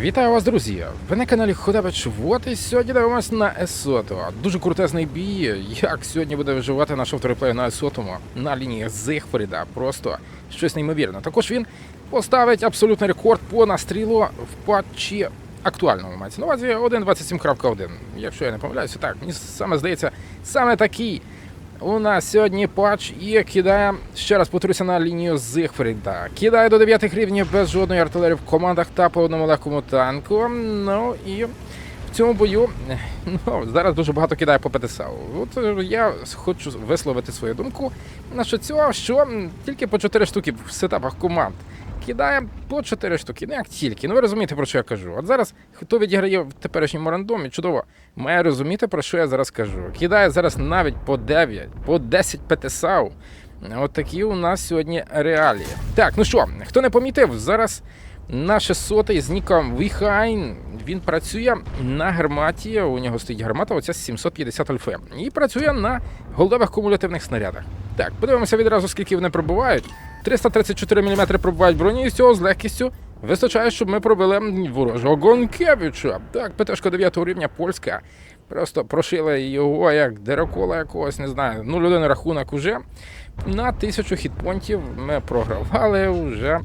Вітаю вас, друзі! Ви на каналі Ходавич Вот і сьогодні дивимось на Есото. Дуже крутезний бій. Як сьогодні буде виживати наш авториплей на Есотому на лінії Зигфріда. Просто щось неймовірне. Також він поставить абсолютний рекорд по настрілу в патчі актуальному мається на увазі 1.27.1. Якщо я не помиляюся, так мені саме здається, саме такий. У нас сьогодні патч і кидає, ще раз повторюся, на лінію Зигфріда. Кидає до 9 рівнів без жодної артилерії в командах та по одному легкому танку. Ну і в цьому бою ну, зараз дуже багато кидає по ПТСАУ. От е, я хочу висловити свою думку насчет цього, що тільки по 4 штуки в сетапах команд. Кидає по 4 штуки, не як тільки. Ну ви розумієте, про що я кажу. От зараз хто відіграє в теперішньому рандомі, чудово, має розуміти, про що я зараз кажу. Кидає зараз навіть по 9, по 10 ПТСАУ. От такі у нас сьогодні реалії. Так, ну що, хто не помітив, зараз наш 600 з ніком Віхайн. Він працює на гарматі. У нього стоїть гармата, оця 750 альфи. І працює на голдових кумулятивних снарядах. Так, подивимося відразу, скільки вони пробувають. 334 мм пробувають броні, і всього з легкістю вистачає, щоб ми пробили ворожого Гонкевича. Так, ПТшка 9 рівня польська. Просто прошили його як деракола якогось, не знаю. 0-1 рахунок уже. На тисячу хітпонтів ми програвали вже.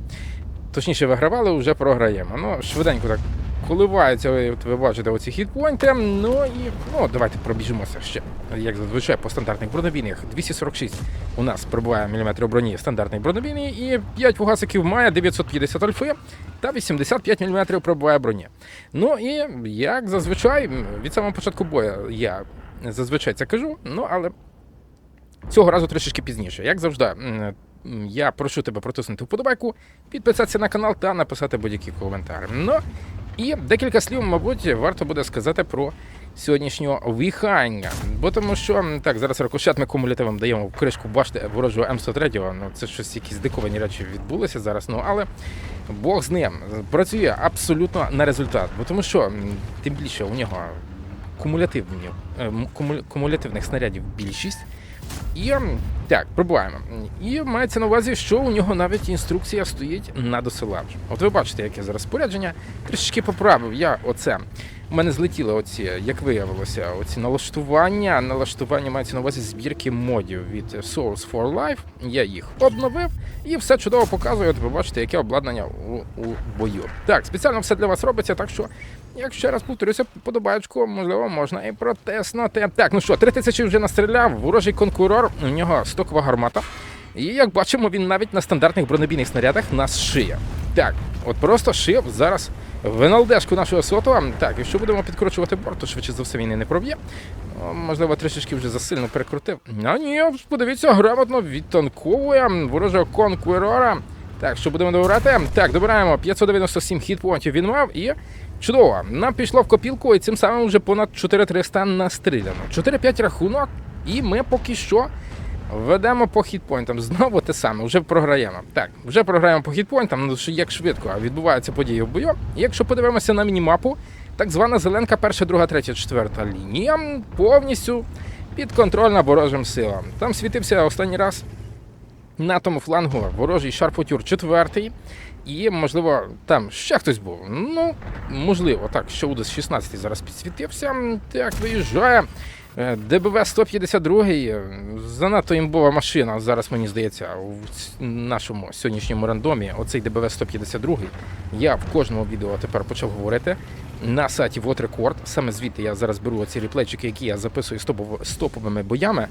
Точніше, вигравали, вже програємо. Ну, швиденько так коливаються, ви, ви бачите оці хітпойнти. Ну і ну, давайте пробіжимося ще. Як зазвичай по стандартних бронебійних. 246 у нас пробуває міліметрів броні стандартний бронебійний, і 5 фугасиків має 950 альфи та 85 мм пробуває броні. Ну і як зазвичай, від самого початку бою я зазвичай це кажу, ну але цього разу трішечки пізніше. Як завжди, я прошу тебе протиснути вподобайку, підписатися на канал та написати будь-який коментар. Ну і декілька слів, мабуть, варто буде сказати про сьогоднішнього віхання. Бо тому що так, зараз рикошет ми кумулятивом даємо кришку башти ворожого М103. Ну це щось якісь диковані речі відбулися зараз. Ну але Бог з ним працює абсолютно на результат. Бо тому що тим більше у нього кумулятивні, е, кумулятивних снарядів більшість. І так, пробуваємо. І мається на увазі, що у нього навіть інструкція стоїть на досилач. От ви бачите, яке зараз спорядження. Трішечки поправив я оце. У мене злетіли оці, як виявилося, оці налаштування. Налаштування мається на увазі збірки модів від Source for Life. Я їх обновив і все чудово показує. От ви бачите, яке обладнання у, у бою. Так, спеціально все для вас робиться, так що, як ще раз повторюся, подобаючку, можливо, можна і протиснути. Так, ну що, три тисячі вже настріляв, ворожий конкурор, у нього стокова гармата. І як бачимо, він навіть на стандартних бронебійних снарядах нас шиє. Так, от просто шив зараз в НЛДшку нашого сотова. Так, якщо будемо підкручувати борт, то швидше за все він і не проб'є. Можливо, трішечки вже засильно перекрутив. А ні, подивіться, грамотно відтанковує ворожого конкурора. Так, що будемо добирати? Так, добираємо 597 хітпонтів він мав і. Чудово, нам пішло в копілку, і цим самим вже понад 4300 настріляно. 4-5 рахунок, і ми поки що ведемо по хітпойнтам. Знову те саме, вже програємо. Так, вже програємо по хітпойнтам, ну як швидко відбуваються події в бою. І якщо подивимося на мінімапу, так звана зеленка, перша, друга, третя, четверта лінія повністю підконтрольна ворожим силам. Там світився останній раз на тому флангу ворожий шарпотюр четвертий. І, можливо, там ще хтось був. Ну, можливо, так, що Удес 16 зараз підсвітився. Так, виїжджає. Е, ДБВ 152 е, занадто імбова машина. Зараз мені здається, в нашому сьогоднішньому рандомі. Оцей ДБВ 152 я в кожному відео тепер почав говорити. На сайті Вот Record. Саме звідти я зараз беру оці реплейчики, які я записую з топовими боями.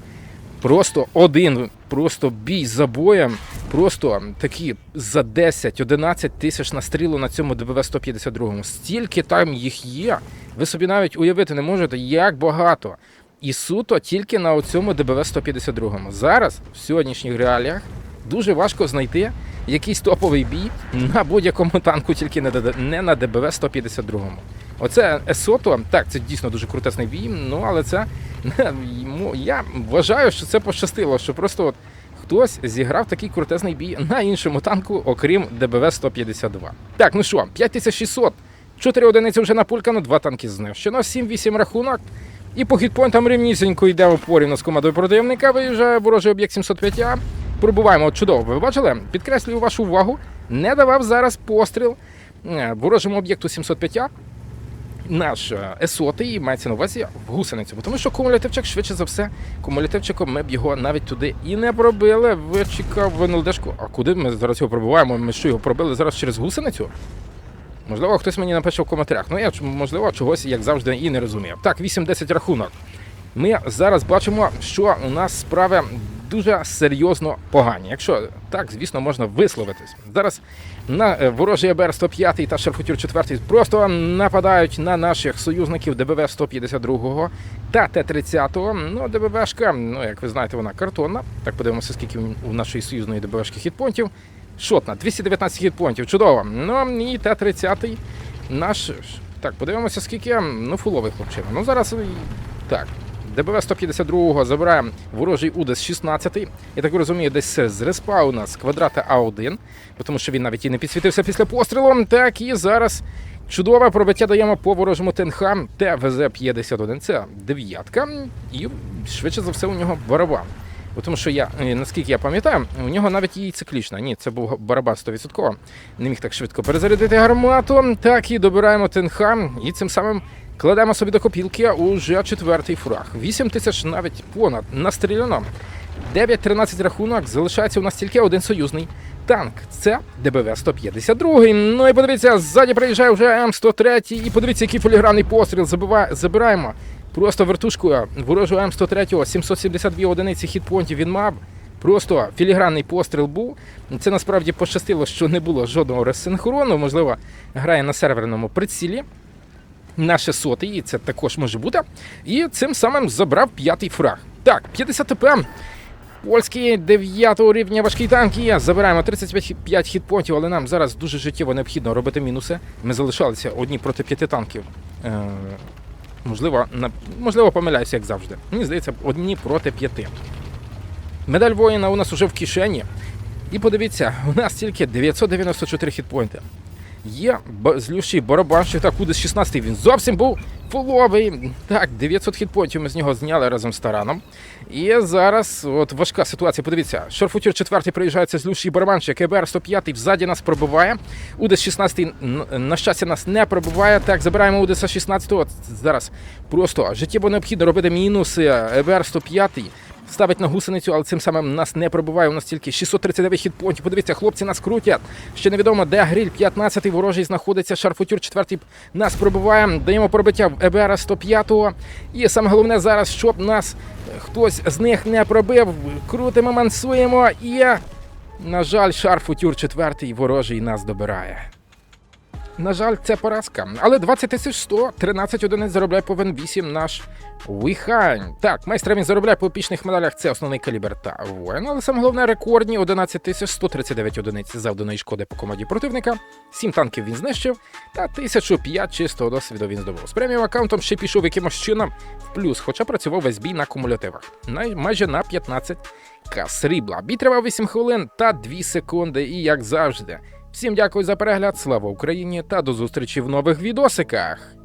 Просто один, просто бій за боєм, просто такі за 10-11 тисяч настрілу на цьому ДБВ 152. Стільки там їх є. Ви собі навіть уявити не можете, як багато. І суто тільки на цьому ДБВ 152. Зараз, в сьогоднішніх реаліях, дуже важко знайти якийсь топовий бій на будь-якому танку, тільки не на ДБВ 152. Оце Есото, так, це дійсно дуже крутесний бій, ну але це я вважаю, що це пощастило, що просто от хтось зіграв такий крутезний бій на іншому танку, окрім ДБВ 152. Так, ну що, 5600, 4 одиниці вже напулькано, 2 танки знищено, 7-8 рахунок. І по хітпойнтам рівнісінько йдемо порівну з командою противника. Виїжджає ворожий об'єкт 705А. Пробуваємо чудово. Ви бачили? Підкреслюю вашу увагу. Не давав зараз постріл е, ворожому об'єкту 705 наш е, есотий мається на увазі в гусеницю, бо тому що кумулятивчик швидше за все, кумулятивчиком ми б його навіть туди і не пробили. Вичекав в НЛДшку. А куди ми зараз його пробиваємо? Ми що його пробили зараз через гусеницю? Можливо, хтось мені напише в коментарях. Ну я можливо чогось, як завжди, і не розумію. Так, 8-10 рахунок. Ми зараз бачимо, що у нас справи дуже серйозно погані. Якщо так, звісно, можна висловитись. Зараз на е, ворожий АБР 105 та Шарфутюр 4 просто нападають на наших союзників ДБВ 152 та Т-30. Ну, ДБВшка, ну як ви знаєте, вона картонна. Так подивимося, скільки у нашої союзної ДБВшки хітпонтів. Шотна, 219 хітпонтів, чудово. Ну і Т-30 наш. Так, подивимося, скільки. Ну, фуловий хлопчина. Ну зараз так. ДБВ 152 забирає ворожий УДЕС 16. Я так розумію, десь з респа у нас квадрата А1, тому що він навіть і не підсвітився після пострілу. Так, і зараз чудове пробиття даємо по ворожому ТНХ ТВЗ-51. Це дев'ятка. І швидше за все у нього барабан. Тому що я, е, наскільки я пам'ятаю, у нього навіть і циклічна. Ні, це був барабан 100%. Не міг так швидко перезарядити гармату. Так і добираємо ТНХ, і цим самим кладемо собі до копілки уже четвертий фраг. 8 тисяч навіть понад настріляно. 9-13 рахунок. Залишається у нас тільки один союзний танк. Це ДБВ 152. Ну і подивіться, ззаді приїжджає вже М103. І подивіться, який філігранний постріл забиває, забираємо. Просто вертушкою ворожого М103 772 одиниці хітпонтів він мав. Просто філігранний постріл був. Це насправді пощастило, що не було жодного розсинхрону. Можливо, грає на серверному прицілі. Наше сотий, і це також може бути. І цим самим забрав п'ятий фраг. Так, 50 ТП. Польський 9 рівня важкий танк є. Забираємо 35 хітпонтів, але нам зараз дуже життєво необхідно робити мінуси. Ми залишалися одні проти п'яти танків. Е, можливо, на, можливо, помиляюся, як завжди. Мені здається, одні проти п'яти. Медаль воїна у нас уже в кишені. І подивіться, у нас тільки 994 хітпойнти. Є злющий барабанщик, так, Удес 16 він зовсім був фуловий. Так, 900 хітпонтів ми з нього зняли разом з тараном. І зараз от важка ситуація. Подивіться, Шорфутюр 4 приїжджає, це злющий барабанщик, ЕБР 105 взаді нас пробиває. Удес 16 на щастя нас не пробиває. Так, забираємо Удеса 16 Зараз просто життєво необхідно робити мінуси. ЕБР 105 ставить на гусеницю, але цим самим нас не пробиває. У нас тільки 639 хітпонтів. Подивіться, хлопці нас крутять. Ще невідомо, де гриль 15 ворожий знаходиться. Шарфутюр 4 нас пробиває. Даємо пробиття в ЕБР 105 І саме головне зараз, щоб нас хтось з них не пробив. Крутимо, мансуємо і. На жаль, Шарфутюр 4 ворожий нас добирає. На жаль, це поразка. Але 20 тисяч 100, 13 одиниць заробляє повен 8 наш Вихань. Так, майстра він заробляє по епічних медалях. Це основний калібр та воїн. Але саме головне рекордні 11 тисяч 139 одиниць завданої шкоди по команді противника. 7 танків він знищив, та 1005 чистого досвіду він здобув. З преміум аккаунтом ще пішов якимось чином в плюс, хоча працював весь бій на кумулятивах. На, майже на 15 к срібла. Бій тривав 8 хвилин та 2 секунди. І як завжди. Всім дякую за перегляд, слава Україні та до зустрічі в нових відосиках.